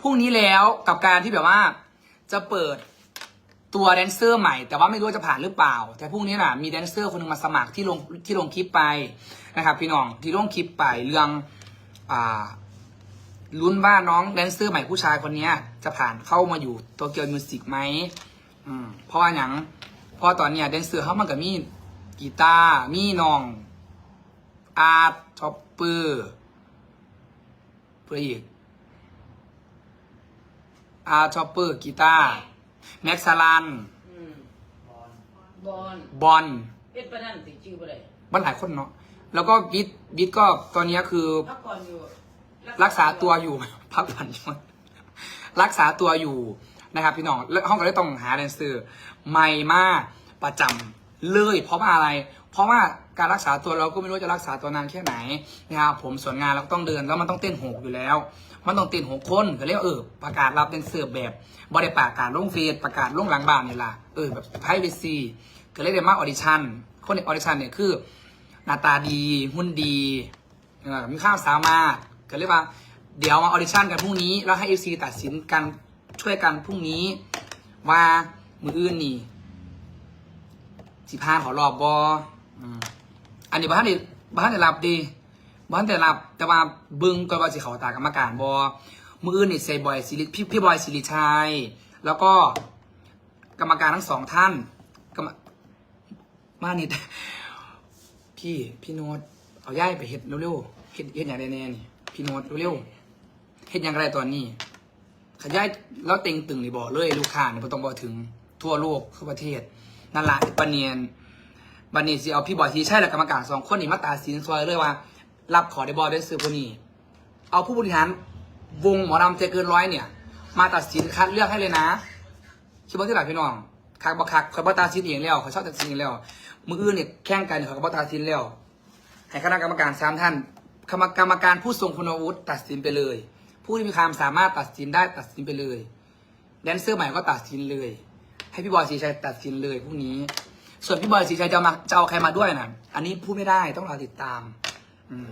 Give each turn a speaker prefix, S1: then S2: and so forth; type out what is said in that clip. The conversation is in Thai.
S1: พรุ่งนี้แล้วกับการที่แบบว่าจะเปิดตัวแดนเซอร์ใหม่ แต่ว่าไม่รู้ว่าจะผ่านหรือเปล่า แต่พรุ่งนี้น่ะมีแดนเซอร์คนหนึงมาสมัครที่ลงที่ลงคลิปไปนะครับ พี่น้องที่ลงคลิปไปเรื่องอ่าลุ้นว่าน้องแดนเซอร์ใหม่ผู้ชายคนนี้จะผ่านเข้ามาอยู่โตเกียวมิวสิกไหมอืมเพราะว่าอย่างเพราะตอนเนี้ยแดนเซอร์เขามันก็มีกีตาร์มีน้องอาร์ตช็อปเปอร์เพื่ออีก อาร์ช็อปเปอร์กีตาร์แม็กซาลัน
S2: อืมบอล
S1: บอล
S2: เป็นประนันติชื่อบ่ได้
S1: บ้านหลายคนเนาะแล้วก็บิดบิดก็ตอนเนี้ยคือ
S2: พักก่อนอยู่
S1: รักษาตัวอยู่ พักผ่อนอยู่รักษาตัวอยู่นะครับพี่น้องแล้วห้องก็เลยต้องหาแดนเซอร์ใหม่มากประจำ เลย เพราะว่าอะไร เพราะว่าการรักษาตัวเราก็ไม่รู้จะรักษาตัวนานแค่ไหนนะครับผมส่วนงานเราก็ต้องเดินแล้วมันต้องเต้นหกอยู่แล้ว มันต้องเต้นหกคนก็เรียกว่าเออประกาศรับแดนเซอร์แบบบริประกาศลงเฟซประกาศลงหลังบ้านนี่ล่ะเออแบบไพรเวซีก็เลยเรียกมาออดิชั่นคนในออดิชั่นเนี่ยคือหน้าตาดีหุ่นดีมีข้ามสามารถก็เรียกว่าเดี๋ยวมาออดิชั่นกันพรุ่งนี้แล้วให้เอฟซีตัดสินกันช่วยกันพรุ่งนี้ว่ามืออื่นนี่ สิพานเขอรอบบออันนี้บ้านเด็บ้านเด็รับดีบ้านเด็รับแต่ว่าบึงก็ว่าสิเขาตากรรมการบอมืออื่นนี่เซบอยสิริพี่พี่บอยสิริชัยแล้วก็กรรมการทั้งสองท่านกรรมมานี่พี่พี่โน้ตเอาย่ายไปเฮ็ดเร็วๆเฮ็ดเฮ็ดอย่างไรแน่นี่พี่โน้ตเร็วๆเฮ็ดอย่างไรตอนนี้ ขยายแล้วเต็งตึงนี่บอกเลยลูกค้าเนี่ยบ่ต้องบอกถึงทั่วโลกทั่วประเทศ นั่นแหละปะเนียนบันนี้สิเอาพี่บอยทีใช่และกรรมการสองคนนี่มาตัดสินซอยเลยว่า รับขอได้บอได้ซื้อคนนี้เอาผู้บริหารวงหมอลำใจเกินร้อยเนี่ย มาตัดสินคัดเลือกให้เลยนะคิดว่าที่ไหนพี่น้องคักบักคักคอยบัตาซินเองแล้วเขาชอบตัดสินเองแล้วมืออื่นเนี่ยแข่งกันเขาก็บัตาซินแล้วให้คณะกรรมการสามท่านคณะกรรมการผู้ทรงคุณวุฒิตัดสินไปเลย ผู้ที่มีความสามารถตัดสินได้ตัดสินไปเลย แดนเซอร์ใหม่ก็ตัดสินเลย ให้พี่บอยสีชัยตัดสินเลยพรุ่งนี้ ส่วนพี่บอยสีชัยจะมาจะเอาใครมาด้วยนะอันนี้พูดไม่ได้ต้องรอติดตาม อืม